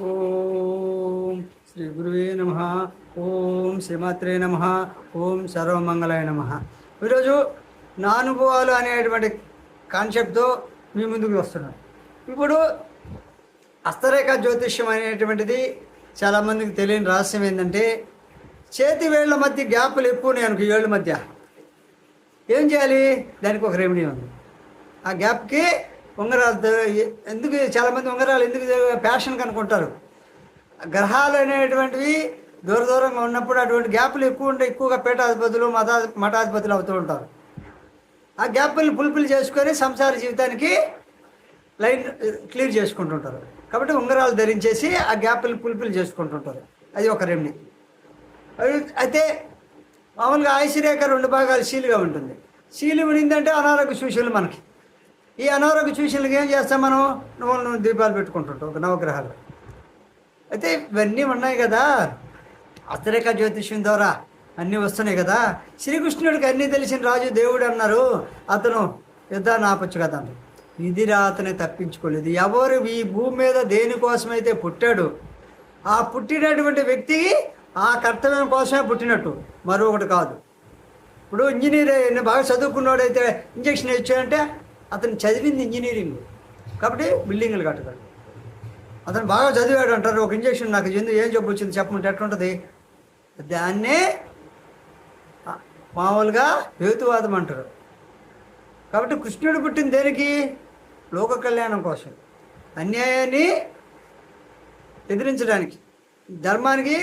ఓం శ్రీ గురువే నమ. ఓం శ్రీమాత్రే నమ. ఓం సర్వమంగళాయ నమ. ఈరోజు నా అనుభవాలు అనేటువంటి కాన్సెప్ట్తో మీ ముందుకు వస్తున్నాను. ఇప్పుడు హస్తరేఖ జ్యోతిష్యం అనేటువంటిది చాలామందికి తెలియని రహస్యం ఏంటంటే చేతి వేళ్ళ మధ్య గ్యాప్లు ఎక్కువ నేను ఏళ్ళ మధ్య. ఏం చేయాలి? దానికి ఒక రెమెడీ ఉంది. ఆ గ్యాప్కి ఉంగరాలు ఎందుకు చాలామంది ఉంగరాలు ఎందుకు ప్యాషన్ కనుకుంటారు గ్రహాలు అనేటువంటివి దూర దూరంగా ఉన్నప్పుడు అటువంటి గ్యాప్లు ఎక్కువ ఉంటే ఎక్కువగా పీఠాధిపతులు మఠా మఠాధిపతులు అవుతూ ఉంటారు. ఆ గ్యాప్ని ఫుల్ఫిల్ చేసుకొని సంసార జీవితానికి లైన్ క్లియర్ చేసుకుంటుంటారు. కాబట్టి ఉంగరాలు ధరించేసి ఆ గ్యాప్ని ఫుల్ఫిల్ చేసుకుంటుంటారు. అది ఒక రెమ్ని. అది- అయితే మామూలుగా ఆయుషరేఖ రెండు భాగాలు సీలుగా ఉంటుంది. సీలు ఉండిందంటే అనారోగ్య సూచనలు మనకి. ఈ అనారోగ్య సూచనలకు ఏం చేస్తాం మనం? నువ్వు నువ్వు దీపాలు పెట్టుకుంటుంటాం ఒక నవగ్రహాలు. అయితే ఇవన్నీ ఉన్నాయి కదా. హస్తరేఖ జ్యోతిష్యం ద్వారా అన్నీ వస్తున్నాయి కదా. శ్రీకృష్ణుడికి అన్నీ తెలిసిన రాజు దేవుడు అన్నారు. అతను యుద్ధాన్ని ఆపచ్చు కదా అన్నారు. ఇది రాతని తప్పించుకోలేదు. ఎవరు ఈ భూమి మీద దేనికోసమైతే పుట్టాడు ఆ పుట్టినటువంటి వ్యక్తికి ఆ కర్తవ్యం కోసమే పుట్టినట్టు. మరొకటి కాదు. ఇప్పుడు ఇంజనీర్ బాగా చదువుకున్నాడైతే ఇంజక్షన్ ఇచ్చాడంటే అతను చదివింది ఇంజనీరింగ్. కాబట్టి బిల్డింగ్లు కట్టగలడు అతను బాగా చదివాడు అంటారు ఒక ఇంజక్షన్ నాకు ఎందుకు ఏం జబ్బు వచ్చింది చెప్పమంటే ఎట్లుంటుంది? దాన్నే మామూలుగా హేతువాదం అంటారు. కాబట్టి కృష్ణుడు పుట్టిన దేనికి? లోక కళ్యాణం కోసం. అన్యాయాన్ని ఎదిరించడానికి ధర్మానికి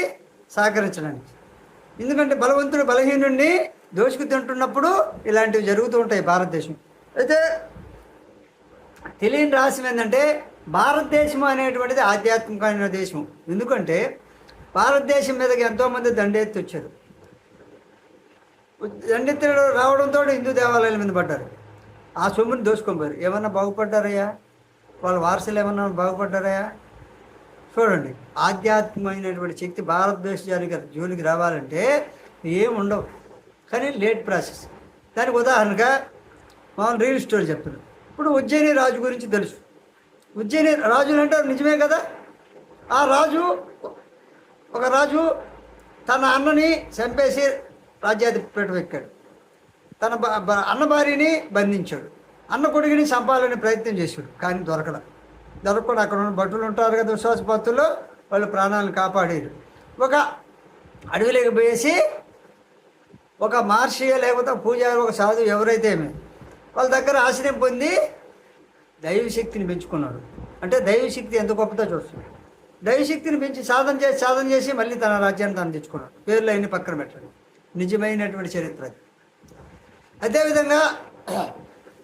సహకరించడానికి. ఎందుకంటే బలవంతుడు బలహీనుడిని దోచుకు తింటున్నప్పుడు ఇలాంటివి జరుగుతూ ఉంటాయి భారతదేశం అయితే తెలియని రహస్యం ఏంటంటే భారతదేశం అనేటువంటిది ఆధ్యాత్మికమైన దేశం ఎందుకంటే భారతదేశం మీదకి ఎంతోమంది దండెత్తి వచ్చారు. దండెత్తుడు రావడంతో హిందూ దేవాలయాల మీద పడ్డారు. ఆ సొమ్ముని దోచుకొని ఏమన్నా బాగుపడ్డారయ్యా? వాళ్ళ వారసులు ఏమన్నా బాగుపడ్డారయ్యా? చూడండి ఆధ్యాత్మికమైనటువంటి శక్తి భారతదేశ జోలికి జోలికి రావాలంటే ఏం ఉండవు. కానీ లేట్ ప్రాసెస్. దానికి ఉదాహరణగా మామూలు రియల్ స్టోరీ చెప్తున్నాను. ఇప్పుడు ఉజ్జయిని రాజు గురించి తెలుసు. ఉజ్జయిని రాజులు అంటారు నిజమే కదా? ఆ రాజు ఒక రాజు తన అన్నని చంపేసి రాజ్యాధిపేట ఎక్కాడు తన అన్న భార్యని బంధించాడు. అన్న కొడుకుని చంపాలని ప్రయత్నం చేశాడు కానీ దొరకడం దొరకకుండా అక్కడ ఉన్న భటులు ఉంటారు కదా విశ్వాసపత్తులు వాళ్ళు ప్రాణాలను కాపాడారు. ఒక అడవిలోకి పోయేసి ఒక మహర్షి లేకపోతే పూజారి ఒక సాధువు ఎవరైతే ఏమి వాళ్ళ దగ్గర ఆశ్రయం పొంది దైవశక్తిని పెంచుకున్నాడు. అంటే దైవశక్తి ఎంత గొప్పదో చూస్తున్నాడు. దైవశక్తిని పెంచి సాధన చేసి సాధన చేసి మళ్ళీ తన రాజ్యాన్ని తాను తెచ్చుకున్నాడు. పేర్లు అయిన పక్కన పెట్టాడు. నిజమైనటువంటి చరిత్ర అది. అదేవిధంగా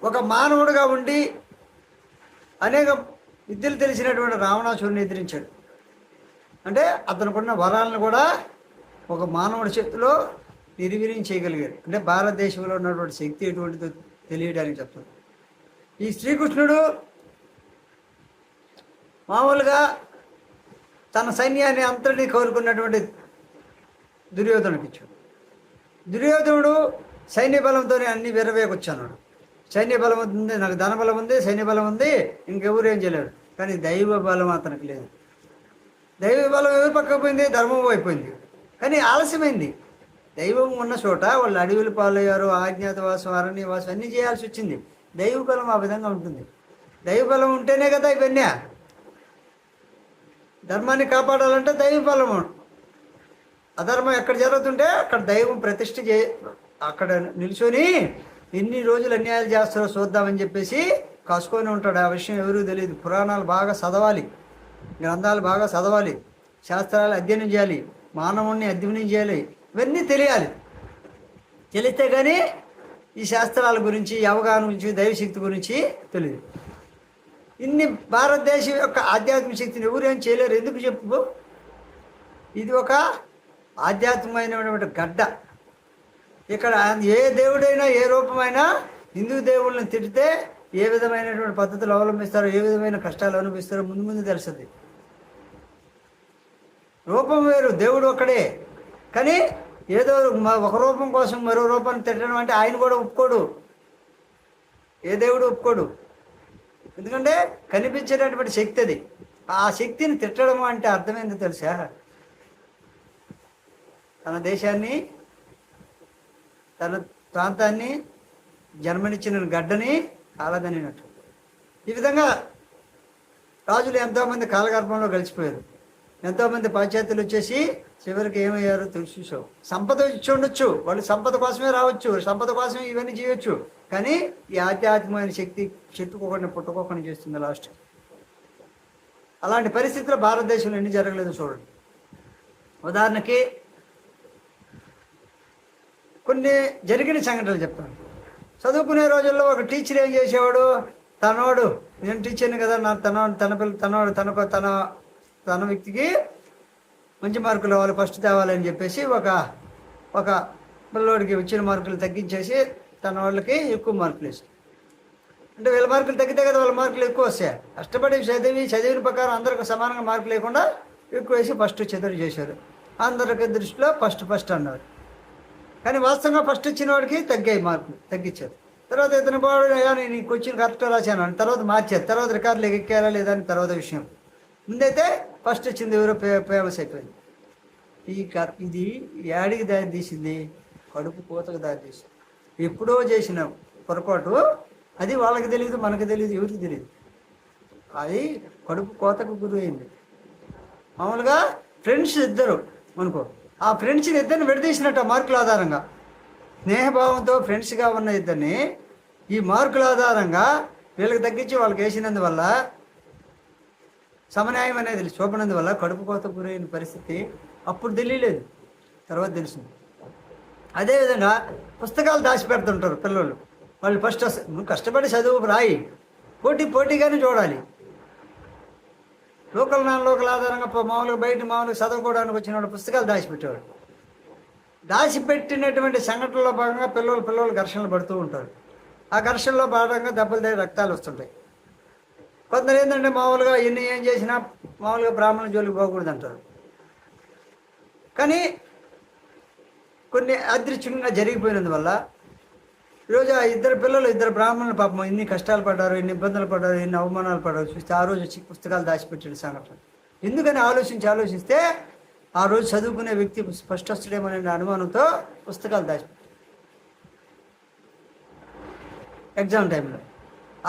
ఒక మానవుడుగా ఉండి అనేక విద్యలు తెలిసినటువంటి రావణాసురుని ఎదిరించాడు. అంటే అతనుకున్న వరాలను కూడా ఒక మానవుడి చేతిలో నిర్వీర్యం చేయగలిగారు అంటే భారతదేశంలో ఉన్నటువంటి శక్తి ఎటువంటిదో తెలియడానికి చెప్తాను. ఈ శ్రీకృష్ణుడు మామూలుగా తన సైన్యాన్ని అంతటినీ కోరుకున్నటువంటి దుర్యోధనకి ఇచ్చాడు. దుర్యోధనుడు సైన్య బలంతోనే అన్ని విరవేకొచ్చాడు సైన్య బలం ఉంది నాకు ధన బలం ఉంది సైన్య బలం ఉంది ఇంకెవరు ఏం చేయలేరు. కానీ దైవ బలం అతనికి లేదు. దైవ బలం ఎవరు పక్కకు పోయింది? ధర్మం అయిపోయింది కానీ ఆలస్యమైంది. దైవం ఉన్న చోట వాళ్ళు అడవులు పాలయ్యారు ఆజ్ఞాతవాసం అరణ్యవాసం అన్నీ చేయాల్సి వచ్చింది. దైవ బలం ఆ విధంగా ఉంటుంది. దైవ బలం ఉంటేనే కదా ఇవన్నీ. ధర్మాన్ని కాపాడాలంటే దైవ బలం అధర్మం ఎక్కడ జరుగుతుంటే అక్కడ దైవం ప్రతిష్ఠ చే అక్కడ నిల్చొని ఎన్ని రోజులు అన్యాయాలు చేస్తారో చూద్దామని చెప్పేసి కాసుకొని ఉంటాడు. ఆ విషయం ఎవరూ తెలియదు. పురాణాలు బాగా చదవాలి. గ్రంథాలు బాగా చదవాలి. శాస్త్రాలు అధ్యయనం చేయాలి. మానవుణ్ణి అధ్యయనం చేయాలి. ఇవన్నీ తెలియాలి. తెలిస్తే కానీ ఈ శాస్త్రాల గురించి అవగాహన గురించి దైవశక్తి గురించి తెలియదు. ఇన్ని భారతదేశం యొక్క ఆధ్యాత్మిక శక్తిని ఎవరు ఏం చేయలేరు? ఎందుకు చెప్పు? ఇది ఒక ఆధ్యాత్మికమైనటువంటి గడ్డ. ఇక్కడ ఏ దేవుడైనా ఏ రూపమైనా హిందూ దేవుళ్ళని తిడితే ఏ విధమైనటువంటి పద్ధతులు అవలంబిస్తారో ఏ విధమైన కష్టాలు అనుభవిస్తారో ముందు ముందు తెలుస్తుంది. రూపం వేరు దేవుడు ఒక్కడే. కానీ ఏదో ఒక రూపం కోసం మరో రూపాన్ని తిట్టడం అంటే ఆయన కూడా ఒప్పుకోడు. ఏ దేవుడు ఒప్పుకోడు. ఎందుకంటే కనిపించేటటువంటి శక్తి అది. ఆ శక్తిని తిట్టడం అంటే అర్థమైంది తెలుసా? తన దేశాన్ని తన ప్రాంతాన్ని జన్మనిచ్చిన గడ్డని కాలదనినట్టు ఈ విధంగా రాజులు ఎంతోమంది కాలగర్భంలో కలిసిపోయారు ఎంతోమంది పాశ్చాత్యులు వచ్చేసి చివరికి ఏమయ్యారో తెలుసు సంపద ఇచ్చి ఉండొచ్చు. వాళ్ళు సంపద కోసమే రావచ్చు. సంపద కోసమే ఇవన్నీ చేయొచ్చు. కానీ ఈ ఆధ్యాత్మికమైన శక్తి చెట్టుకోకుండా పుట్టుకోకుండా చేస్తుంది లాస్ట్. అలాంటి పరిస్థితులు భారతదేశంలో ఎన్ని జరగలేదు చూడండి. ఉదాహరణకి కొన్ని జరిగిన సంఘటనలు చెప్తాను. చదువుకునే రోజుల్లో ఒక టీచర్ ఏం చేసేవాడు? తనవాడు నేను టీచర్ని కదా నా తన తన పిల్ల తనవాడు తనకు తన తన వ్యక్తికి మంచి మార్కులు రావాలి ఫస్ట్ తేవాలని చెప్పేసి ఒక ఒక పిల్లోడికి వచ్చిన మార్కులు తగ్గించేసి తన వాళ్ళకి ఎక్కువ మార్కులు వేసి అంటే వీళ్ళ మార్కులు తగ్గితే కదా వాళ్ళ మార్కులు ఎక్కువ వస్తాయి. కష్టపడి చదివి చదివిన ప్రకారం అందరికి సమానంగా మార్కులు లేకుండా ఎక్కువ వేసి ఫస్ట్ చదువు చేశారు. అందరికి దృష్టిలో ఫస్ట్ ఫస్ట్ అన్నారు. కానీ వాస్తవంగా ఫస్ట్ వచ్చిన వాడికి తగ్గాయి మార్కులు తగ్గించారు. తర్వాత ఇతను బాడు నేను నీకు వచ్చిన కరెక్ట్ రాశాను తర్వాత మార్చారు. తర్వాత రికార్డులు ఎక్కారా లేదా అని తర్వాత విషయం. ముందైతే ఫస్ట్ వచ్చింది ఎవరో ఫేమస్ అయిపోయింది ఈ ఇది యాడికి దారి తీసింది? కడుపు కోతకు దారి తీసింది. ఎప్పుడో చేసిన పొరపాటు అది వాళ్ళకి తెలియదు మనకు తెలియదు ఎవరికి తెలియదు అది కడుపు కోతకు గురైంది. మామూలుగా ఫ్రెండ్స్ ఇద్దరు అనుకో. ఆ ఫ్రెండ్స్ని ఇద్దరిని విడదీసినట్టు ఆ మార్కుల ఆధారంగా. స్నేహభావంతో ఫ్రెండ్స్గా ఉన్న ఇద్దరిని ఈ మార్కుల ఆధారంగా వీళ్ళకి తగ్గించి వాళ్ళకి వేసినందువల్ల సమన్యాయం అనేది చూపనందువల్ల కడుపు కోత గురైన పరిస్థితి అప్పుడు తెలియలేదు. తర్వాత తెలిసింది. అదేవిధంగా పుస్తకాలు దాచిపెడుతుంటారు పిల్లలు. వాళ్ళు ఫస్ట్ నువ్వు కష్టపడి చదువు రాయి. పోటీ పోటీగానే చూడాలి. లోకల్ నాన్ లోకల్ ఆధారంగా మామూలుగా బయట మామూలుగా చదువుకోవడానికి వచ్చిన వాళ్ళు పుస్తకాలు దాచిపెట్టేవాడు దాచిపెట్టినటువంటి సంఘటనలో భాగంగా పిల్లలు పిల్లలు ఘర్షణలు పడుతూ ఉంటారు. ఆ ఘర్షణలో భాగంగా దెబ్బలు దగ్గర రక్తాలు వస్తుంటాయి. కొందరు ఏంటంటే మామూలుగా ఎన్ని ఏం చేసినా మామూలుగా బ్రాహ్మణ జోలికి పోకూడదు అంటారు. కానీ కొన్ని అదృశ్యంగా జరిగిపోయినందువల్ల ఈరోజు ఆ ఇద్దరు పిల్లలు ఇద్దరు బ్రాహ్మణులు పాపం ఎన్ని కష్టాలు పడ్డారు ఎన్ని ఇబ్బందులు పడ్డారు ఎన్ని అవమానాలు పడ్డారు చూస్తే ఆ రోజు వచ్చి పుస్తకాలు దాచిపెట్టిన సంఘటన. ఎందుకని ఆలోచించి ఆలోచిస్తే ఆ రోజు చదువుకునే వ్యక్తి స్పష్టస్తుడేమనే అనుమానంతో పుస్తకాలు దాచిపెట్టారు. ఎగ్జామ్ టైంలో.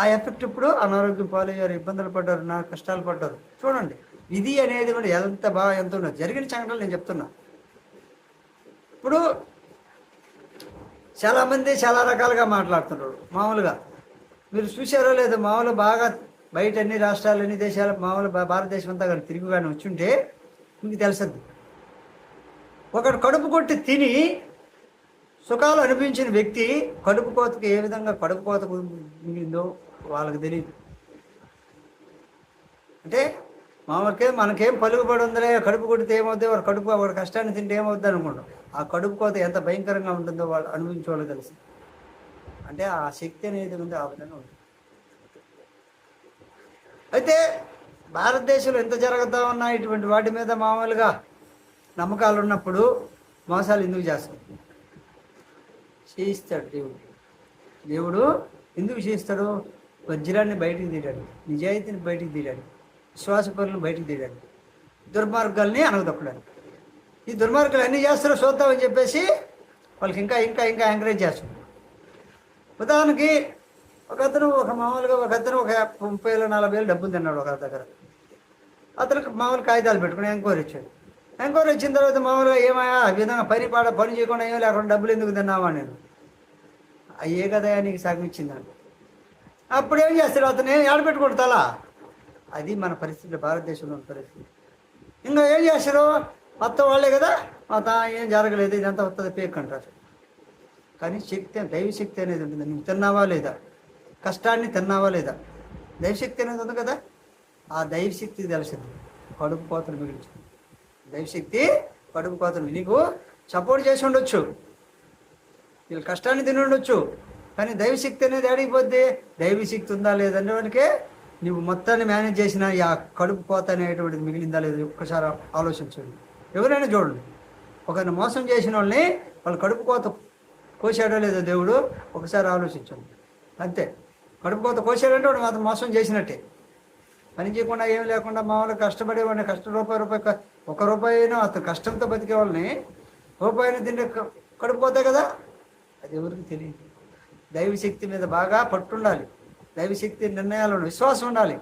ఆ ఎఫెక్ట్ ఇప్పుడు అనారోగ్యం పాలయ్యారు ఇబ్బందులు పడ్డారు నా కష్టాలు పడ్డారు. చూడండి ఇది అనేది కూడా ఎంత బాగా ఎంత ఉన్నది జరిగిన సంఘటనలు నేను చెప్తున్నా. ఇప్పుడు చాలామంది చాలా రకాలుగా మాట్లాడుతున్నారు మామూలుగా. మీరు చూసారో లేదో మామూలు బాగా బయట అన్ని రాష్ట్రాలు అన్ని దేశాలు మామూలు భారతదేశం అంతా కానీ తిరుగుగానే వచ్చుంటే మీకు తెలుసద్ది ఒకడు కడుపు కొట్టి తిని సుఖాలు అనిపించిన వ్యక్తి కడుపు కోతకు ఏ విధంగా కడుపు కోతకు మిగిలిందో వాళ్ళకి తెలియదు అంటే మామూలుకే మనకేం పలుకుబడి ఉందిలే కడుపు కొడితే ఏమవుతుంది వాడు కడుపు వాడు కష్టాన్ని తింటే ఏమవుద్ది అనుకుంటాం. ఆ కడుపు కోత ఎంత భయంకరంగా ఉంటుందో వాళ్ళు అనుభవించే వాళ్ళు తెలుసు. అంటే ఆ శక్తి అనేది ఉంది ఆ విధంగా ఉంటుంది. అయితే భారతదేశంలో ఎంత జరుగుతూ ఉన్నా ఇటువంటి వాటి మీద మామూలుగా నమ్మకాలు ఉన్నప్పుడు మోసాలు ఎందుకు చేస్తాం? చేయిస్తాడు దేవుడు. దేవుడు ఎందుకు చేయిస్తాడు వజ్రాన్ని బయటికి తీయడాడు నిజాయితీని బయటికి తీయడాడు విశ్వాసపరులను బయటికి తీయడాడు దుర్మార్గాల్ని అనగదొక్కడానికి. ఈ దుర్మార్గాలు అన్నీ చేస్తారో చూద్దామని చెప్పేసి వాళ్ళకి ఇంకా ఇంకా ఇంకా ఎంకరేజ్ చేస్తున్నారు. ఉదాహరణకి ఒక అతను ఒక మామూలుగా ఒక అతను ఒక ముప్పై వేలు నలభై వేలు డబ్బులు తిన్నాడు ఒక దగ్గర. అతనికి మామూలు కాగితాలు పెట్టుకుని ఎంక్వైరీ వచ్చాడు ఎంక్వైరీ వచ్చిన తర్వాత మామూలుగా ఏమయ్యా ఆ విధంగా పని పాడ పని చేయకుండా ఏమో లేకుండా డబ్బులు ఎందుకు తిన్నావా నేను? అయ్యే కదా నీకు సగం ఇచ్చిందండి అప్పుడు ఏం చేస్తాడు అతను? ఏం ఆడపెట్టుకోడు తలా? అది మన పరిస్థితి భారతదేశంలో ఉన్న పరిస్థితి. ఇంకా ఏం చేస్తారు? మొత్తం వాళ్ళే కదా? మొత్తం ఏం జరగలేదు ఇదంతా వస్తుంది పేక్ అంటారు. కానీ శక్తి దైవశక్తి అనేది ఉంటుంది. నువ్వు తిన్నావా లేదా? కష్టాన్ని తిన్నావా లేదా? దైవశక్తి అనేది ఉంది కదా? ఆ దైవశక్తి తెలిసింది. కడుపు కోతలు మిగిలించింది దైవశక్తి కడుపు కోతలు నీకు సపోర్ట్ చేసి ఉండొచ్చు. వీళ్ళు కష్టాన్ని తిని ఉండొచ్చు. కానీ దైవశక్తి అనేది అడిగిపోద్ది దైవశక్తి ఉందా లేదనేవాడికే నువ్వు మొత్తాన్ని మేనేజ్ చేసిన ఆ కడుపు కోత అనేటువంటిది మిగిలిందా లేదు ఒక్కసారి ఆలోచించండి. ఎవరైనా చూడండి. ఒకరిని మోసం చేసిన వాళ్ళని వాళ్ళు కడుపు కోత కోసాడో లేదో దేవుడు ఒకసారి ఆలోచించండి. అంతే. కడుపు కోత కోసాడంటే వాడు మాత్రం మోసం చేసినట్టే. పని చేయకుండా ఏం లేకుండా మామూలుగా కష్టపడేవాడిని కష్ట రూపాయి రూపాయి ఒక రూపాయి అయినా అతను కష్టంతో బతికే వాళ్ళని రూపాయిని తింటే కడుపు కోతే కదా? అది ఎవరికి తెలియదు. దైవశక్తి మీద బాగా పట్టుండాలి. దైవశక్తి నిర్ణయాలను విశ్వాసం ఉండాలి.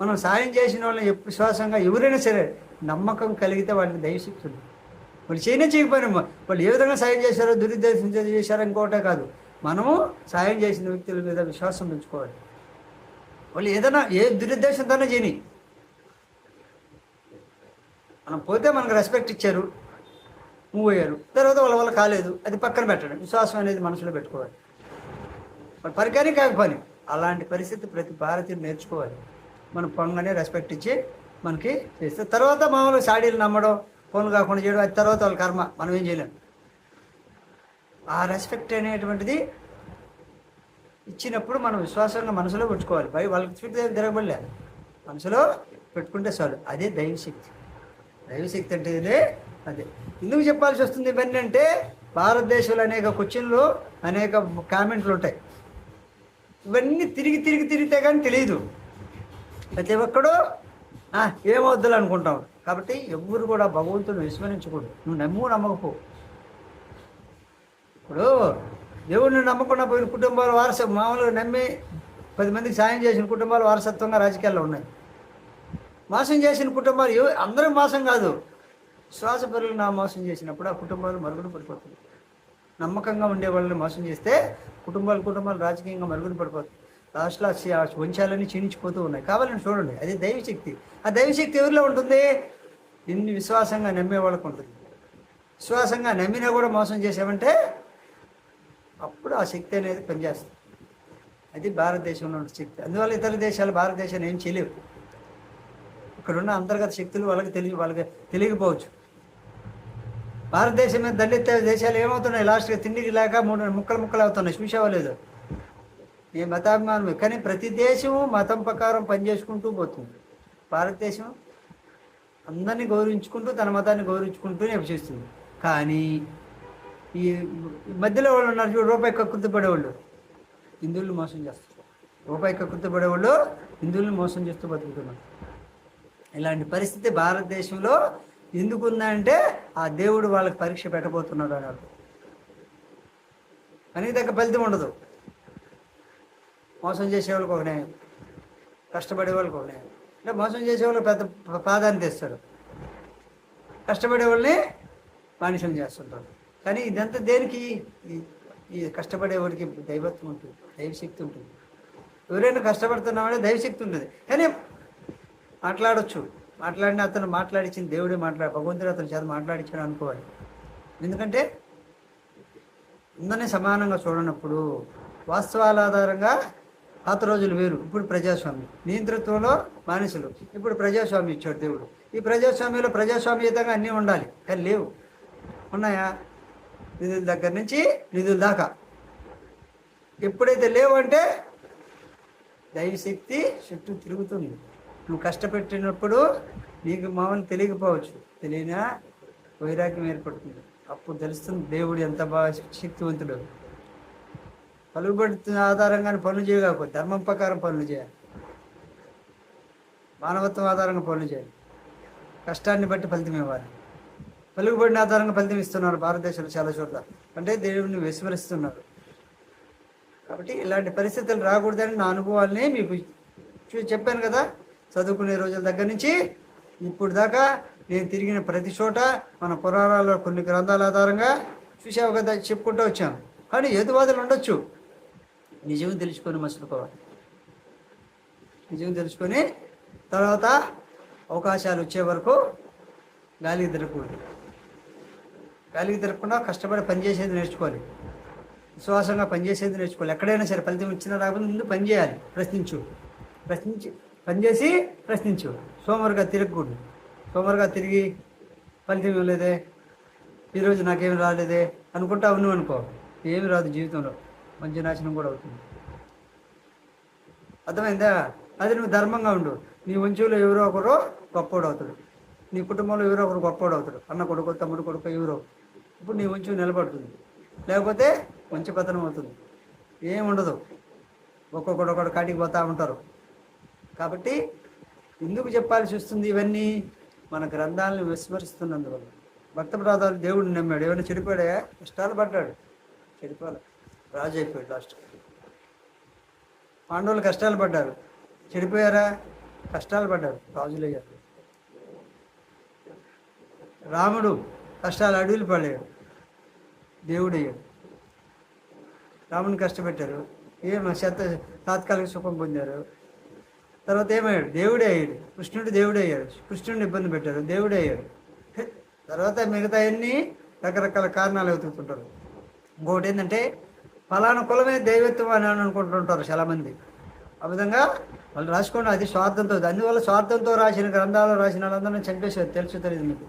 మనం సాయం చేసిన వాళ్ళని ఎప్పుడు విశ్వాసంగా ఎవరైనా సరే నమ్మకం కలిగితే వాళ్ళకి దైవశక్తి ఉంది. వాళ్ళు చేయనే చేయకపోయినా వాళ్ళు ఏ విధంగా సాయం చేశారో దురుద్దేశం చేశారో ఇంకోటే కాదు. మనము సాయం చేసిన వ్యక్తుల మీద విశ్వాసం పెంచుకోవాలి వాళ్ళు ఏదైనా ఏ దురుద్దేశంతోనే చేయని. మనం పోతే మనకు రెస్పెక్ట్ ఇచ్చారు మూవ్ అయ్యారు. తర్వాత వాళ్ళ వల్ల కాలేదు అది పక్కన పెట్టడం. విశ్వాసం అనేది మనసులో పెట్టుకోవాలి. మరి పరికాని కాకపోని అలాంటి పరిస్థితి ప్రతి భారతీయుడు నేర్చుకోవాలి. మనం పొంగనే రెస్పెక్ట్ ఇచ్చి మనకి చేస్తే తర్వాత మామూలుగా సాడీలు నమ్మడం ఫోన్ కాకుండా చేయడం అది తర్వాత వాళ్ళ కర్మ. మనం ఏం చేయలేం. ఆ రెస్పెక్ట్ అనేటువంటిది ఇచ్చినప్పుడు మనం విశ్వాసంగా మనసులో పెట్టుకోవాలి. పై వాళ్ళకి చుట్టూ తిరగబడలే మనసులో పెట్టుకుంటే చాలు. అదే దైవశక్తి. దైవశక్తి అంటే ఇదే అదే. ఎందుకు చెప్పాల్సి వస్తుంది ఇవన్నీ అంటే భారతదేశంలో అనేక క్వశ్చన్లు అనేక కామెంట్లు ఉంటాయి. ఇవన్నీ తిరిగి తిరిగి తిరిగితే కానీ తెలియదు ప్రతి ఒక్కడు ఏమవుద్దులు అనుకుంటాం కాబట్టి ఎవ్వరు కూడా భగవంతుని విస్మరించకూడదు. నువ్వు నమ్ము నమ్మకపో. ఇప్పుడు దేవుడిని నమ్మకుండా పోయిన కుటుంబాల వారస మామూలుగా నమ్మి పది మందికి సాయం చేసిన కుటుంబాలు వారసత్వంగా రాజకీయాల్లో ఉన్నాయి. మోసం చేసిన కుటుంబాలు అందరూ మోసం కాదు. శ్వాసపరులు నా మోసం చేసినప్పుడు ఆ కుటుంబాలు మరుగున పడిపోతుంది నమ్మకంగా ఉండే వాళ్ళని మోసం చేస్తే కుటుంబాలు కుటుంబాలు రాజకీయంగా మరుగున పడిపోతుంది లాస్ట్లో ఆ వంశాలన్నీ క్షీణించిపోతూ ఉన్నాయి. కావాలని చూడండి. అది దైవశక్తి. ఆ దైవశక్తి ఎవరిలో ఉంటుంది? నిన్ను విశ్వాసంగా నమ్మే వాళ్ళకు ఉంటుంది. విశ్వాసంగా నమ్మినా కూడా మోసం చేసామంటే అప్పుడు ఆ శక్తి అనేది పనిచేస్తుంది. అది భారతదేశంలో ఉన్న శక్తి. అందువల్ల ఇతర దేశాలు భారతదేశాన్ని ఏం చేయలేవు. ఇక్కడున్న అంతర్గత శక్తులు వాళ్ళకి తెలియ వాళ్ళకి తెలియకపోవచ్చు. భారతదేశం మీద దేశాలు ఏమవుతున్నాయి? లాస్ట్గా తిండికి లేక మూడు ముక్కలు ముక్కలు అవుతున్నాయి. చూసావా లేదు ఏ మతాభిమానం కానీ ప్రతి దేశము మతం ప్రకారం పనిచేసుకుంటూ పోతుంది. భారతదేశం అందరినీ గౌరవించుకుంటూ తన మతాన్ని గౌరవించుకుంటూ నివసిస్తుంది కానీ ఈ మధ్యలో వాళ్ళు ఉన్నారు చూడు రూపాయి కక్కుర్తి పడేవాళ్ళు. హిందువులు మోసం చేస్తారు. రూపాయి కక్కుర్తి పడేవాళ్ళు హిందువులను మోసం చేస్తూ బతుకుతున్నారు. ఇలాంటి పరిస్థితి భారతదేశంలో ఎందుకు ఉందంటే ఆ దేవుడు వాళ్ళకి పరీక్ష పెట్టబోతున్నాడు అన్నాడు పనికి తగ్గ ఫలితం ఉండదు. మోసం చేసే వాళ్ళకి ఒక న్యాయం. కష్టపడే వాళ్ళకి ఒక న్యాయం. అంటే మోసం చేసే వాళ్ళు పెద్ద ప్రాధాన్యత ఇస్తారు. కష్టపడే వాళ్ళని బానిసం చేస్తుంటారు. కానీ ఇదంతా దేనికి? ఈ- కష్టపడేవాడికి కష్టపడే దైవత్వం ఉంటుంది దైవశక్తి ఉంటుంది. ఎవరైనా కష్టపడుతున్నామంటే దైవశక్తి ఉంటుంది. కానీ మాట్లాడచ్చు. మాట్లాడిన అతను మాట్లాడించిన దేవుడే మాట్లాడు భగవంతుడు అతని చేత మాట్లాడించాడు అనుకోవాలి. ఎందుకంటే అందరినీ సమానంగా చూడనప్పుడు వాస్తవాల ఆధారంగా పాత రోజులు వేరు. ఇప్పుడు ప్రజాస్వామ్యం నియంతృత్వంలో మానసులు. ఇప్పుడు ప్రజాస్వామ్యం ఇచ్చాడు దేవుడు. ఈ ప్రజాస్వామ్యంలో ప్రజాస్వామ్యతంగా అన్నీ ఉండాలి. కానీ లేవు. ఉన్నాయా? నిధుల దగ్గర నుంచి నిధుల దాకా. ఎప్పుడైతే లేవు అంటే దైవశక్తి చుట్టూ తిరుగుతుంది. నువ్వు కష్టపెట్టినప్పుడు నీకు మామూలు తెలియకపోవచ్చు. తెలియనా? వైరాగ్యం ఏర్పడుతుంది. అప్పుడు తెలుస్తుంది దేవుడు ఎంత బాగా శక్తివంతుడు. పలుకుబడి ఆధారంగానే పనులు చేయకపోతే ధర్మం ప్రకారం పనులు చేయాలి. మానవత్వం ఆధారంగా పనులు చేయాలి. కష్టాన్ని బట్టి ఫలితం ఇవ్వాలి. పలుకుబడిన ఆధారంగా ఫలితం ఇస్తున్నారు భారతదేశంలో చాలా చోట్ల. అంటే దేవుడిని విస్మరిస్తున్నారు. కాబట్టి ఇలాంటి పరిస్థితులు రాకూడదని నా అనుభవాల్ని మీకు చెప్పాను కదా. చదువుకునే రోజుల దగ్గర నుంచి ఇప్పుడు దాకా నేను తిరిగిన ప్రతి చోట మన పురాణాల్లో కొన్ని గ్రంథాల ఆధారంగా చూసావు కదా చెప్పుకుంటూ వచ్చాను కానీ ఎదువాదులు ఉండొచ్చు? నిజం తెలుసుకొని మసులుకోవాలి. నిజం తెలుసుకొని తర్వాత అవకాశాలు వచ్చే వరకు గాలికి తిరగకూడదు. గాలికి తిరగకుండా కష్టపడి పనిచేసేది నేర్చుకోవాలి. విశ్వాసంగా పనిచేసేది నేర్చుకోవాలి. ఎక్కడైనా సరే ఫలితం ఇచ్చినా రాకపోతే ముందు పని చేయాలి. ప్రశ్నించు. ప్రశ్నించి పనిచేసి ప్రశ్నించు. సోమరుగా తిరగకూడదు. సోమరుగా తిరిగి ఫలితం ఇవ్వలేదే. ఈరోజు నాకేమి రాలేదే అనుకుంటా ఉన్నావు అనుకో. ఏమి రాదు జీవితంలో. మంచి నాశనం కూడా అవుతుంది. అర్థమైందా? అది నువ్వు ధర్మంగా ఉండు. నీ వంశంలో ఎవరో ఒకరు గొప్పోడు అవుతాడు నీ కుటుంబంలో ఎవరో ఒకరు గొప్పోడు అవుతాడు అన్న కొడుకు తమ్ముడు కొడుకు ఎవరో. ఇప్పుడు నీ వంచు నిలబడుతుంది. లేకపోతే మంచి పతనం అవుతుంది. ఏం ఉండదు. ఒక్కొక్కడు ఒకడు కాటికి పోతా ఉంటారు. కాబట్టి ఎందుకు చెప్పాల్సి వస్తుంది ఇవన్నీ మన గ్రంథాలను విస్మరిస్తున్నందువల్ల. భక్త ప్రాధాలు దేవుడిని నమ్మాడు. ఏమైనా చెడిపోయా కష్టాలు పడ్డాడు. చెడిపోలే. రాజు అయిపోయాడు లాస్ట్ పాండవులు కష్టాలు పడ్డారు. చెడిపోయారా? కష్టాలు పడ్డారు. రాజులయ్యారు రాముడు కష్టాలు అడవులు పడలేడు. దేవుడయ్యాడు రాముని కష్టపెట్టారు. ఏం చెత్త తాత్కాలిక సుఖం పొందారు? తర్వాత ఏమయ్యాడు? దేవుడే అయ్యాడు. కృష్ణుడు దేవుడే అయ్యాడు. కృష్ణుడిని ఇబ్బంది పెట్టారు దేవుడే అయ్యాడు. తర్వాత మిగతా అన్ని రకరకాల కారణాలు వెతుకుతుంటారు ఇంకొకటి ఏంటంటే ఫలానా కులమే దైవత్వం అని అనుకుంటుంటారు చాలామంది. ఆ విధంగా వాళ్ళు రాసుకోండి అది స్వార్థంతో అందువల్ల స్వార్థంతో రాసిన గ్రంథాలు రాసిన వాళ్ళందరినీ చంపేసారు తెలుసు తెలియదు మీకు.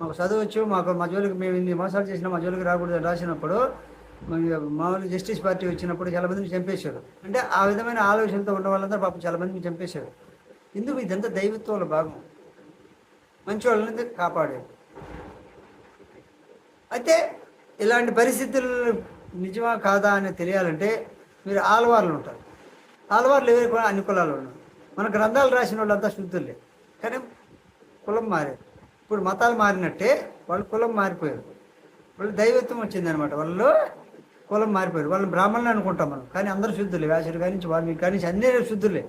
మాకు చదవచ్చు మాకు మా మేము ఇన్ని మోసాలు చేసినా మా రాకూడదు రాసినప్పుడు మామూలు జస్టిస్ పార్టీ వచ్చినప్పుడు చాలా మందిని చంపేశారు. అంటే ఆ విధమైన ఆలోచనతో ఉన్న వాళ్ళందరూ పాపం చాలా మందిని చంపేశారు. ఎందుకు ఇదంతా దైవత్వంలో భాగం? మంచి వాళ్ళని కాపాడారు. అయితే ఇలాంటి పరిస్థితులు నిజమా కాదా అని తెలియాలంటే మీరు ఆలవార్లు ఉంటారు. ఆలవార్లు ఎవరు కూడా అన్ని కులాలు ఉన్నారు. మన గ్రంథాలు రాసిన వాళ్ళంతా శుద్ధులే. కానీ కులం మారారు. ఇప్పుడు మతాలు మారినట్టే వాళ్ళు కులం మారిపోయారు. వాళ్ళు దైవత్వం వచ్చిందనమాట వాళ్ళు కులం మారిపోయారు. వాళ్ళని బ్రాహ్మణులు అనుకుంటాం మనం. కానీ అందరూ శుద్ధులే. వ్యాసుడు కానీ నుంచి వాల్మీకి కానీ అన్ని అన్నీ శుద్ధులే.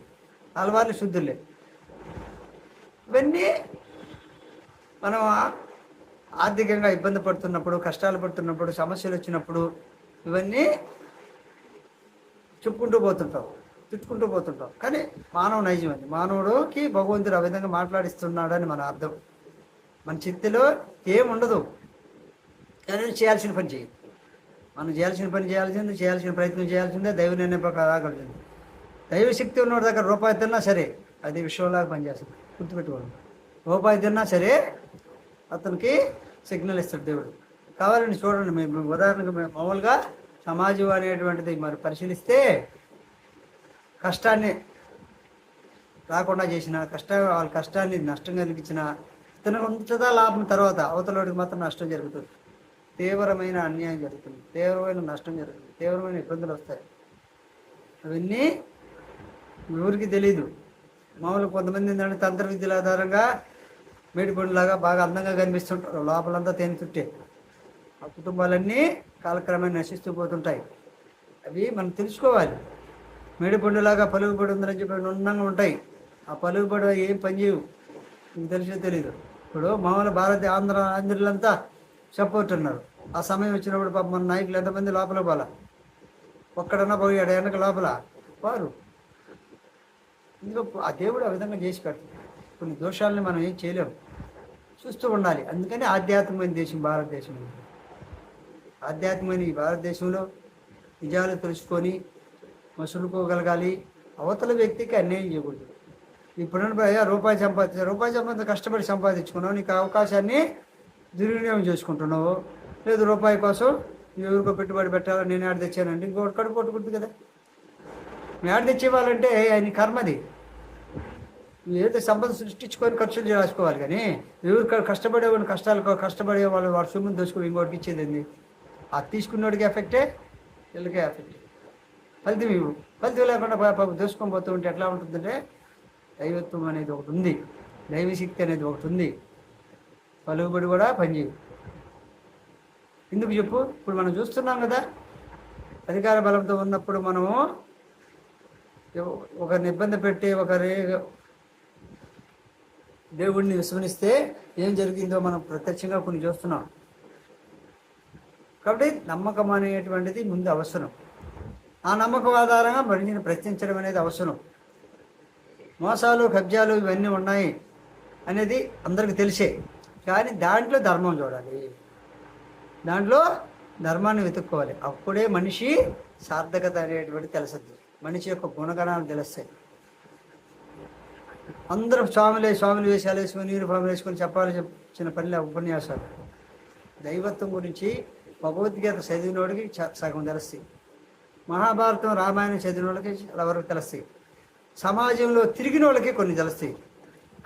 ఆలవార్లు శుద్ధులే. ఇవన్నీ మనం ఆర్థికంగా ఇబ్బంది పడుతున్నప్పుడు కష్టాలు పడుతున్నప్పుడు సమస్యలు వచ్చినప్పుడు ఇవన్నీ చెప్పుకుంటూ పోతుంటాం. తిట్టుకుంటూ పోతుంటాం. కానీ మానవ నైజం అండి మానవుడికి భగవంతుడు ఆ విధంగా మాట్లాడిస్తున్నాడని మన అర్థం. మన చిత్తులో ఏముండదు. కానీ చేయాల్సిన పని చేయి మనం చేయాల్సిన పని చేయాల్సింది చేయాల్సిన ప్రయత్నం చేయాల్సిందే దైవ నిర్ణయం రాగలిగింది దైవ శక్తి ఉన్నవాడి దగ్గర రూపాయి తిన్నా సరే అది విశ్వంలాగా పనిచేస్తుంది. గుర్తుపెట్టుకోండి. రూపాయి తిన్నా సరే అతనికి సిగ్నల్ ఇస్తాడు దేవుడు. కావాలని చూడండి మేము ఉదాహరణకు మేము మామూలుగా సమాజం అనేటువంటిది మరి పరిశీలిస్తే కష్టాన్ని రాకుండా చేసిన కష్ట వాళ్ళ కష్టాన్ని నష్టం కలిగించిన ఇతను ఉంచదా లాభం తర్వాత అవతలోడికి మాత్రం నష్టం జరుగుతుంది. తీవ్రమైన అన్యాయం జరుగుతుంది. తీవ్రమైన నష్టం జరుగుతుంది. తీవ్రమైన ఇబ్బందులు వస్తాయి. అవన్నీ ఎవరికి తెలియదు మామూలు కొంతమంది ఏంటంటే తంత్ర విద్యల ఆధారంగా మేడిపండులాగా బాగా అందంగా కనిపిస్తుంటారు. లోపలంతా తేనె చుట్టే. ఆ కుటుంబాలన్నీ కాలక్రమేణ నశిస్తూ పోతుంటాయి. అవి మనం తెలుసుకోవాలి. మేడిపండులాగా పలుగుబడి ఉందని చెప్పి ఉండంగా ఉంటాయి. ఆ పలుగుబడి ఏం పని చేయవు. మీకు తెలిసే తెలియదు ఇప్పుడు మామూలు భారత ఆంధ్ర ఆంధ్రులంతా సపోర్ట్ ఉన్నారు ఆ సమయం వచ్చినప్పుడు పాప మన నాయకులు ఎంతమంది లోపల పోల? ఒక్కడన్నా పోయాడు వెనక లోపల వారు ఇందులో ఆ దేవుడు ఆ విధంగా చేసి పెడతాడు కొన్ని దోషాలని మనం ఏం చేయలేము. చూస్తూ ఉండాలి. అందుకని ఆధ్యాత్మికమైన దేశం భారతదేశం. ఆధ్యాత్మికమైన ఈ భారతదేశంలో నిజాలు తెలుసుకొని మసులుకోగలగాలి. అవతల వ్యక్తికి అన్యాయం చేయకూడదు. ఇప్పుడు అయ్యా రూపాయి సంపాదించా రూపాయి సంపాదించ కష్టపడి సంపాదించుకున్నావు. నీకు అవకాశాన్ని దుర్వినియోగం చేసుకుంటున్నావు. లేదు రూపాయి కోసం ఎవరికో పెట్టుబడి పెట్టాలని నేను ఆడ తెచ్చానండి? ఇంకోటి కడుపు కొట్టుకుంటుంది కదా. మీ ఆడ తెచ్చేవాళ్ళంటే ఆయన కర్మది ఏదో సంపద సృష్టించుకొని ఖర్చులు చేసుకోవాలి కానీ ఎవరు క- కష్టపడేవాడిని కష్టాలు కష్టపడే వాళ్ళు వాడు సొమ్ముని దోచుకుని ఇంకోటికి ఇచ్చేది ఏంది? ఆ తీసుకున్నోడికి ఎఫెక్టే వీళ్ళకే ఎఫెక్ట్. ఫలితం ఇవ్వు. ఫలితం లేకుండా దోసుకొని పోతూ ఉంటే ఎట్లా ఉంటుందంటే దైవత్వం అనేది ఒకటి ఉంది. దైవశక్తి అనేది ఒకటి ఉంది. పలుబడి కూడా పనిచేయవు. ఎందుకు చెప్పు? ఇప్పుడు మనం చూస్తున్నాం కదా అధికార బలంతో ఉన్నప్పుడు మనము ఒకరిని ఇబ్బంది పెట్టి ఒకరి దేవుడిని విస్మరిస్తే ఏం జరిగిందో మనం ప్రత్యక్షంగా కొన్ని చూస్తున్నాం. కాబట్టి నమ్మకం అనేటువంటిది ముందు అవసరం. ఆ నమ్మకం ఆధారంగా మనిషిని ప్రశ్నించడం అనేది అవసరం. మోసాలు కబ్జాలు ఇవన్నీ ఉన్నాయి అనేది అందరికి తెలిసే. కానీ దాంట్లో ధర్మం చూడాలి. దాంట్లో ధర్మాన్ని వెతుక్కోవాలి. అప్పుడే మనిషి సార్థకత అనేటువంటి తెలుస్తుంది. మనిషి యొక్క గుణగణాలు తెలుస్తాయి. అందరూ స్వాములే స్వాములు వేషాలు వేసుకొని యూనిఫామ్ వేసుకొని చెప్పాలి చిన్న పనిలే ఉపన్యాసాలు. దైవత్వం గురించి భగవద్గీత చదివినోడికి చ- సగం తెలుస్తాయి. మహాభారతం రామాయణం చదివిన వాళ్ళకి వరకు తెలుస్తాయి. సమాజంలో తిరిగిన వాళ్ళకి కొన్ని తెలుస్తాయి.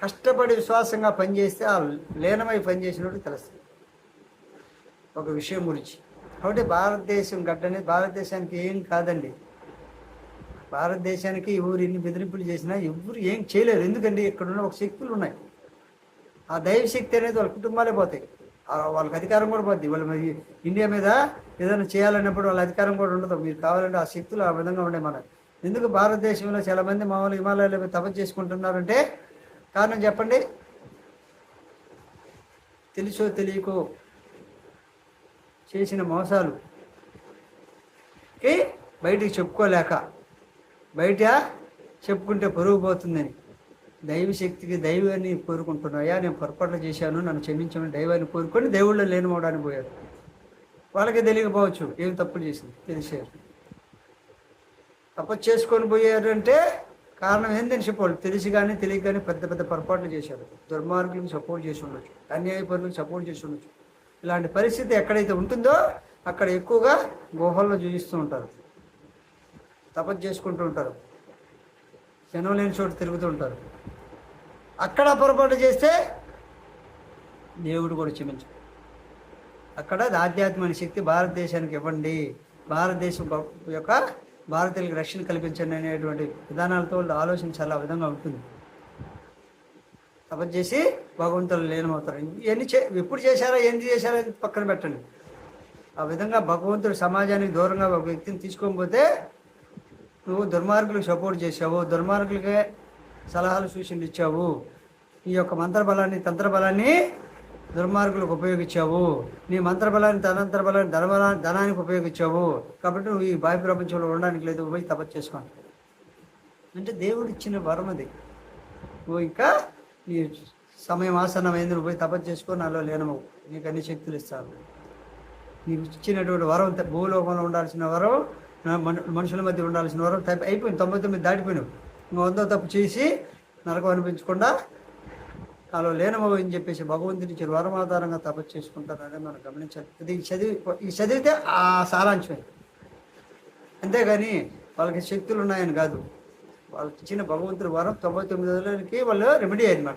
కష్టపడి విశ్వాసంగా పనిచేస్తే ఆ లీనమై పనిచేసిన వాళ్ళకి తెలుస్తాయి. ఒక విషయం గురించి. కాబట్టి భారతదేశం గడ్డ అనేది భారతదేశానికి ఏం కాదండి. భారతదేశానికి ఎవరు ఎన్ని బెదిరింపులు చేసినా ఎవరు ఏం చేయలేరు. ఎందుకంటే ఇక్కడ ఉన్న ఒక శక్తులు ఉన్నాయి. ఆ దైవ శక్తి అనేది వాళ్ళ కుటుంబాలే పోతాయి. వాళ్ళకి అధికారం కూడా పోద్ది. వాళ్ళు మరి ఇండియా మీద ఏదైనా చేయాలన్నప్పుడు వాళ్ళ అధికారం కూడా ఉండదు. మీరు కావాలంటే ఆ శక్తులు ఆ విధంగా ఉండే మన. ఎందుకు భారతదేశంలో చాలా మంది మామూలు హిమాలయాలు తపస్సు చేసుకుంటున్నారంటే కారణం చెప్పండి. తెలుసో తెలియకో చేసిన మోసాలు. కి బయటికి చెప్పుకోలేక. బయట చెప్పుకుంటే పరుగు పోతుందని. దైవశక్తికి దైవాన్ని కోరుకుంటున్నా అయ్యా నేను పొరపాట్లు చేశాను నన్ను క్షమించమని దైవాన్ని కోరుకొని దేవుళ్ళు లేనిపోవడానికి పోయారు. వాళ్ళకి తెలియకపోవచ్చు ఏం తప్పులు చేసింది. తెలిసారు. తపస్సు చేసుకొని పోయారు అంటే కారణం ఏందని చెప్పాలి. తెలిసి కానీ తెలియక కానీ పెద్ద పెద్ద పొరపాట్లు చేశారు. దుర్మార్గులకు సపోర్ట్ చేసి ఉండొచ్చు. అన్యాయపరులకు సపోర్ట్ చేసి ఉండొచ్చు. ఇలాంటి పరిస్థితి ఎక్కడైతే ఉంటుందో అక్కడ ఎక్కువగా గుహల్లో జీవిస్తూ ఉంటారు. తపస్సు చేసుకుంటూ ఉంటారు. జనం లేని చోటు తిరుగుతూ ఉంటారు. అక్కడ పొరపాటు చేస్తే దేవుడు కూడా క్షమించు అక్కడ ఆధ్యాత్మిక శక్తి భారతదేశానికి ఇవ్వండి. భారతదేశం యొక్క భారతీయులకు రక్షణ కల్పించండి అనేటువంటి విధానాలతో ఆలోచన ఆలోచించాలి. ఆ విధంగా ఉంటుంది. తపన చేసి భగవంతులు లీనమవుతారు. ఇవన్నీ చే ఎప్పుడు చేశారా ఏంది చేశారా పక్కన పెట్టండి. ఆ విధంగా భగవంతుడు సమాజానికి దూరంగా ఒక వ్యక్తిని తీసుకొని పోతే నువ్వు దుర్మార్గులకు సపోర్ట్ చేసావు దుర్మార్గులకే సలహాలు సూచనలు ఇచ్చావు. ఈ యొక్క మంత్రబలాన్ని తంత్రబలాన్ని దుర్మార్గులకు ఉపయోగించావు. నీ మంత్రబలాన్ని తనంతర బలాన్ని ధనబలా ధనానికి ఉపయోగించావు. కాబట్టి నువ్వు ఈ బాహ్య ప్రపంచంలో ఉండడానికి లేదు పోయి తపస్సు చేసుకోండి అంటే దేవుడు ఇచ్చిన వరం అది. నువ్వు ఇంకా నీ సమయం ఆసన్నమైంది నువ్వు పోయి తపస్సు చేసుకో నాలో లేనము నీకు అన్ని శక్తులు ఇస్తాను. నీకు ఇచ్చినటువంటి వరం భూలోకంలో ఉండాల్సిన వరం మనుషుల మధ్య ఉండాల్సిన వరం తప్పి అయిపోయింది. తొంభై తొమ్మిది దాటిపోయినావు. నువ్వు వందో తప్పు చేసి నరకం అనిపించకుండా నాలో లేనమో అని చెప్పేసి భగవంతుని ఇచ్చిన వరం ఆధారంగా తపస్సు చేసుకుంటారని మనం గమనించాలి. ఇది చదివి ఈ చదివితే ఆ సారాంశమే. అంతేగాని వాళ్ళకి శక్తులు ఉన్నాయని కాదు. వాళ్ళకి ఇచ్చిన భగవంతుడి వరం తొంభై తొమ్మిది రోజులకి వాళ్ళు రెమెడీ అనమాట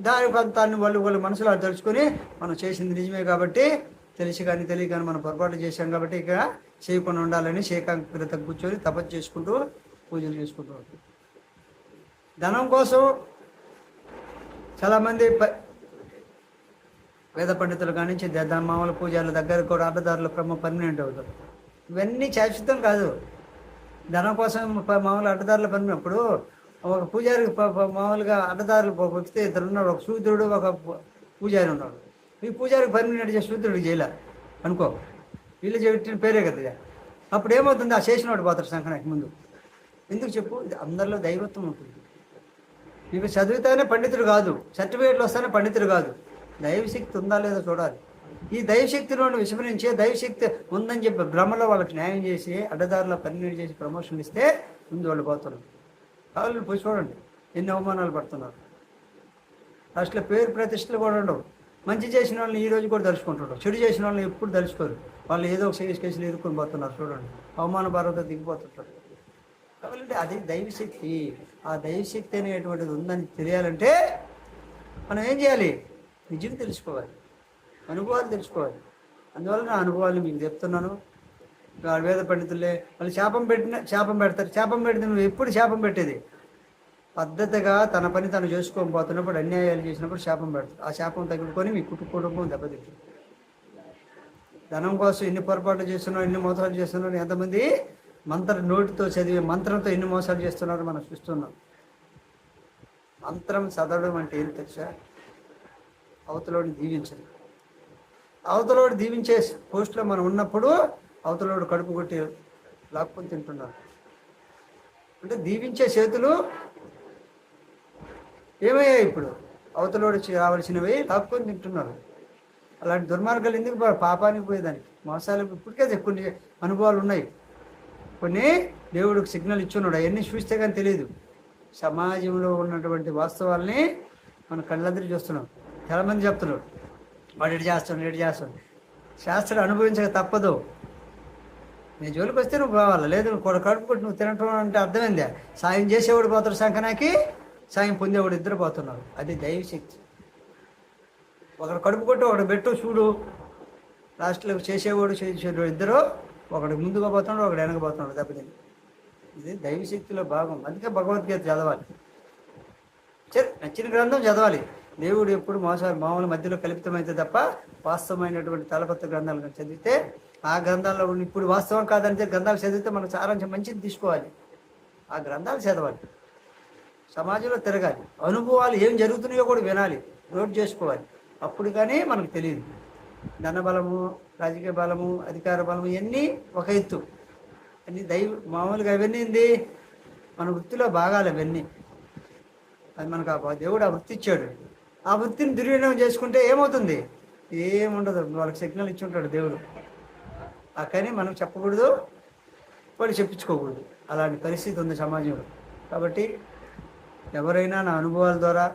దాని కొంతాన్ని వాళ్ళు వాళ్ళ మనసులో తలుచుకొని మనం చేసింది నిజమే కాబట్టి తెలిసి కానీ తెలియ కానీ మనం పొరపాటు చేశాం కాబట్టి ఇక చేయకుండా ఉండాలని శేకాంకృత కూర్చొని తపస్సు చేసుకుంటూ పూజలు చేసుకుంటూ ఉంటాం. ధనం కోసం చాలామంది ప- వేద పండితులు కానించి ద- మామూలు పూజారుల దగ్గర కూడా అడ్డదారుల క్రమం పర్మనెంట్ అవుతారు ఇవన్నీ శాశ్వతం కాదు. ధనం కోసం మామూలు అడ్డదారుల పని ఒక పూజారికి మామూలుగా అడ్డదారులు ఒక ఇద్దరు ఉన్నాడు ఒక శూద్రుడు ఒక పూజారి ఉన్నాడు. ఈ పూజారికి పర్మనెంట్ చేసి శూద్రుడికి చేయలే. అనుకో. వీళ్ళు చెప్పిన పేరే కదా అప్పుడు ఏమవుతుంది? ఆ చేసినవాడు పోతాడు సంకనానికి ముందు. ఎందుకు చెప్పు? ఇది అందరిలో దైవత్వం ఉంటుంది. నీకు చదివితేనే పండితుడు కాదు. సర్టిఫికేట్లు వస్తేనే పండితుడు కాదు. దైవశక్తి ఉందా లేదో చూడాలి. ఈ దైవశక్తిలో విస్మరించి దైవశక్తి ఉందని చెప్పి భ్రమలో వాళ్ళకి న్యాయం చేసి అడ్డదారుల పని చేసి ప్రమోషన్ ఇస్తే ముందు వాళ్ళు పోతున్నారు. కావాలి పోయి చూడండి ఎన్ని అవమానాలు పడుతున్నారు. అసలు పేరు ప్రతిష్టలు కూడా ఉండవు. మంచి చేసిన వాళ్ళని ఈ రోజు కూడా తలుచుకుంటారు చెడు చేసిన వాళ్ళని ఎప్పుడు తలుచుకోరు. వాళ్ళు ఏదో ఒక సీరియస్ కేసులు ఎదుర్కొని పోతున్నారు చూడండి. అవమాన భారత దిగిపోతుంటారు. కాబట్టి అది దైవశక్తి. ఆ దైవశక్తి అనేటువంటిది ఉందని తెలియాలంటే మనం ఏం చేయాలి? నిజం తెలుసుకోవాలి. అనుభవాలు తెలుసుకోవాలి. అందువల్ల నా అనుభవాలు మీకు చెప్తున్నాను. వేద పండితులే వాళ్ళు శాపం పెట్టిన శాపం పెడతారు. శాపం పెడితే నువ్వు ఎప్పుడు శాపం పెట్టేది? పద్ధతిగా తన పని తను చేసుకోని పోతున్నప్పుడు అన్యాయాలు చేసినప్పుడు శాపం పెడతారు. ఆ శాపం తగ్గుకొని మీ కుటుంబ కుటుంబం దెబ్బతింటుంది. ధనం కోసం ఎన్ని పొరపాట్లు చేస్తున్నావు ఎన్ని మోసాలు చేస్తున్నావు ఎంతమంది మంత్ర నోటితో చదివే మంత్రంతో ఎన్ని మోసాలు చేస్తున్నారో మనం చూస్తున్నాం. మంత్రం చదవడం అంటే ఏం తెలుసా? అవతలోని దీవించడం. అవతలోడు దీవించే పోస్ట్లో మనం ఉన్నప్పుడు అవతలోడు కడుపు కొట్టి లాక్కొని తింటున్నారు. అంటే దీవించే చేతులు ఏమయ్యాయి ఇప్పుడు? అవతలోడు చి- రావాల్సినవి లాక్కొని తింటున్నారు. అలాంటి దుర్మార్గాలు ఎందుకు పాపానికి పోయేదానికి? మోసాలు ఇప్పటికే కొన్ని అనుభవాలు ఉన్నాయి. కొన్ని దేవుడికి సిగ్నల్ ఇచ్చున్నాడు. అవన్నీ చూస్తే కానీ తెలియదు సమాజంలో ఉన్నటువంటి వాస్తవాల్ని మన కళ్ళందరూ చూస్తున్నాం. చాలామంది చెప్తున్నారు. వాడు ఇటు చేస్తాడు ఇటు చేస్తాడు. శాస్త్రం అనుభవించక తప్పదు. నీ జోలికి వస్తే నువ్వు పోవాలి. లేదు నువ్వు కొడ నువ్వు తినటం అంటే అర్థమైందే? సాయం చేసేవాడు పోతాడు సంకనాకి సాయం పొందేవాడు ఇద్దరు పోతున్నారు. అది దైవశక్తి. ఒకడు కడుపు కొట్టు ఒకడు పెట్టు చూడు. లాస్ట్లో చేసేవాడు చేసేవాడు ఇద్దరు. ఒకడు ముందుగా పోతున్నాడు ఒకడు వెనక పోతున్నాడు దెబ్బతిని ఇది దైవశక్తిలో భాగం. అందుకే భగవద్గీత చదవాలి. సరే నచ్చిన గ్రంథం చదవాలి. దేవుడు ఎప్పుడు మోసాలు మామూలు మధ్యలో కల్పితమైతే తప్ప వాస్తవమైనటువంటి తలపత్ర గ్రంథాలు చదివితే ఆ గ్రంథాల్లో ఇప్పుడు వాస్తవం కాదంటే గ్రంథాలు చదివితే మనకు సారాంశం మంచిది తీసుకోవాలి. ఆ గ్రంథాలు చదవాలి. సమాజంలో తిరగాలి. అనుభవాలు ఏం జరుగుతున్నాయో కూడా వినాలి. నోట్ చేసుకోవాలి. అప్పుడు కానీ మనకు తెలియదు. ధనబలము రాజకీయ బలము అధికార బలము ఇవన్నీ ఒక ఎత్తు. అన్ని దైవ మామూలుగా ఇవన్నీ ఏంది? మన వృత్తిలో భాగాలు ఇవన్నీ అది మనకు ఆ దేవుడు ఆ వృత్తి ఇచ్చాడు. ఆ వృత్తిని దుర్వినియోగం చేసుకుంటే ఏమవుతుంది? ఏముండదు. వాళ్ళకి సిగ్నల్ ఇచ్చి ఉంటాడు దేవుడు. ఆ కానీ మనం చెప్పకూడదు వాళ్ళు చెప్పించుకోకూడదు. అలాంటి పరిస్థితి ఉంది సమాజంలో. కాబట్టి ఎవరైనా నా అనుభవాల ద్వారా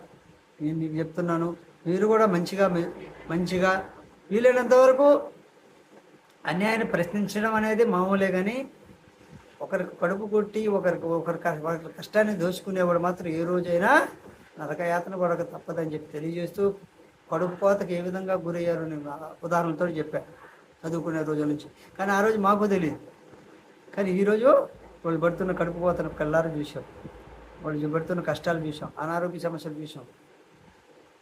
నేను మీకు చెప్తున్నాను మీరు కూడా మంచిగా మంచిగా వీలైనంత వరకు అన్యాయాన్ని ప్రశ్నించడం అనేది మామూలే కానీ ఒకరికి కడుపు కొట్టి ఒకరికి ఒకరి ఒకరి కష్టాన్ని దోచుకునేవాడు మాత్రం ఏ రోజైనా నరకయాతన పడక తప్పదని చెప్పి తెలియజేస్తూ కడుపు పోతకి ఏ విధంగా గురయ్యారు నేను ఉదాహరణతో చెప్పాను చదువుకునే రోజుల నుంచి. కానీ ఆ రోజు మాకు తెలియదు. కానీ ఈరోజు వాళ్ళు పడుతున్న కడుపు కోతను కళ్ళారు చూసాం వాళ్ళు పడుతున్న కష్టాలు చూసాం అనారోగ్య సమస్యలు చూసాం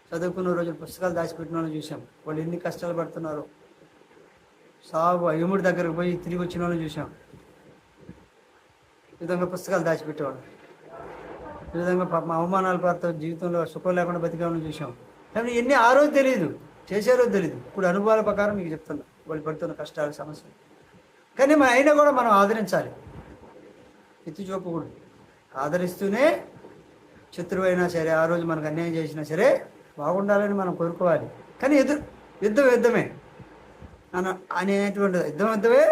చదువుకున్న రోజు పుస్తకాలు దాచిపెట్టిన వాళ్ళని చూసాం వాళ్ళు ఎన్ని కష్టాలు పడుతున్నారో. సాగు యముడి దగ్గరకు పోయి తిరిగి వచ్చిన వాళ్ళని చూసాం ఈ విధంగా పుస్తకాలు దాచిపెట్టేవాడు ఈ విధంగా పాపం అవమానాలు పడుతూ జీవితంలో సుఖం లేకుండా బతికామని చూసాం కానీ ఎన్ని ఆ రోజు తెలియదు చేసారో తెలియదు ఇప్పుడు అనుభవాల ప్రకారం మీకు చెప్తున్నా. వాళ్ళు పడుతున్న కష్టాలు సమస్యలు. కానీ మన అయినా కూడా మనం ఆదరించాలి. ఎత్తి చూపకూడదు. ఆదరిస్తూనే శత్రువు అయినా సరే ఆ రోజు మనకు అన్యాయం చేసినా సరే బాగుండాలని మనం కోరుకోవాలి. కానీ ఎదురు యుద్ధం యుద్ధమే. అన అనేటువంటి యుద్ధం యుద్ధమే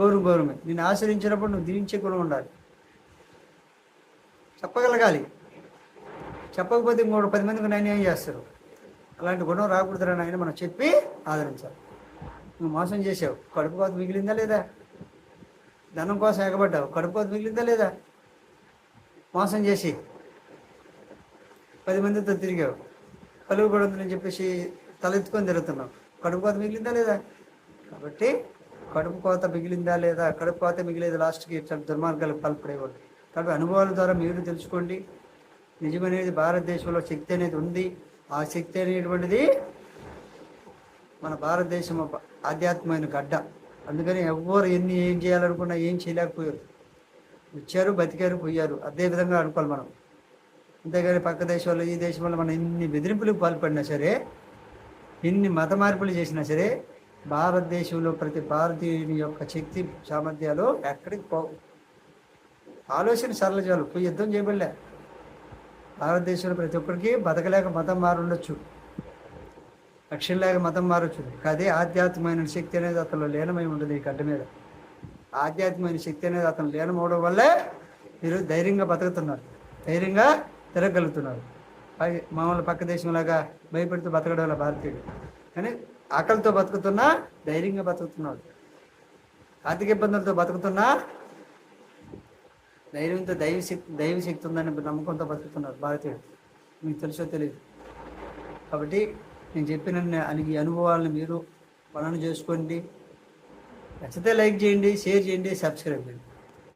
గౌరవం గౌరవమే. నేను ఆశ్రయించినప్పుడు నువ్వు దీవించే గుణం ఉండాలి. చెప్పగలగాలి. చెప్పకపోతే ఇంకొక పది మందికి అన్యాయం చేస్తారు? అలాంటి గుణం రాకూడదురా నాయన మనం చెప్పి ఆదరించాలి. నువ్వు మోసం చేసావు. కడుపు కోత మిగిలిందా లేదా? ధనం కోసం ఎగబడ్డావు. కడుపు కోత మిగిలిందా లేదా? మోసం చేసి పది మందితో తిరిగావు. కలుగు కూడా ఉందని చెప్పేసి తలెత్తుకొని తిరుగుతున్నావు. కడుపు కోత మిగిలిందా లేదా? కాబట్టి కడుపు కోత మిగిలిందా లేదా? కడుపు కోత మిగిలేదు లాస్ట్కి. ఇట్లా దుర్మార్గాలకు పాల్పడేవాళ్ళు. కాబట్టి అనుభవాల ద్వారా మీరు తెలుసుకోండి. నిజమనేది భారతదేశంలో శక్తి అనేది ఉంది. ఆ శక్తి అనేటువంటిది మన భారతదేశం ఒక ఆధ్యాత్మికమైన గడ్డ. అందుకని ఎవ్వరు ఎన్ని ఏం చేయాలనుకున్నా ఏం చేయలేకపోయారు. వచ్చారు బతికారు పోయారు. అదే విధంగా అనుకోవాలి మనం. అంతేగాని పక్క దేశంలో ఈ దేశంలో మనం ఎన్ని బెదిరింపులకు పాల్పడినా సరే ఎన్ని మత మార్పులు చేసినా సరే భారతదేశంలో ప్రతి భారతీయుని యొక్క శక్తి సామర్థ్యాలు ఎక్కడికి పో ఆలోచన సరళ చాలు. పోయి యుద్ధం చేయబడలే. భారతదేశంలో ప్రతి ఒక్కరికి బతకలేక మతం మారుండొచ్చు. రక్షణ లేక మతం మారొచ్చు. అదే ఆధ్యాత్మికమైన శక్తి అనేది అతను లీనమై ఉంటుంది ఈ గడ్డ మీద. ఆధ్యాత్మికమైన శక్తి అనేది అతను లీనమవడం వల్లే మీరు ధైర్యంగా బతుకుతున్నారు. ధైర్యంగా తిరగలుగుతున్నారు మామూలు పక్క దేశంలాగా భయపెడుతూ బతకడం వల్ల భారతీయుడు. కానీ ఆకలితో బతుకుతున్నా ధైర్యంగా బతుకుతున్నాడు. ఆర్థిక ఇబ్బందులతో బతుకుతున్నా ధైర్యంతో దైవ శక్తి దైవ శక్తి ఉందని నమ్మకంతో బతుకుతున్నారు భారతీయుడు. మీకు తెలుసో తెలియదు కాబట్టి నేను చెప్పిన అని ఈ అనుభవాలను మీరు పనులు చేసుకోండి. నచ్చితే లైక్ చేయండి షేర్ చేయండి సబ్స్క్రైబ్ చేయండి.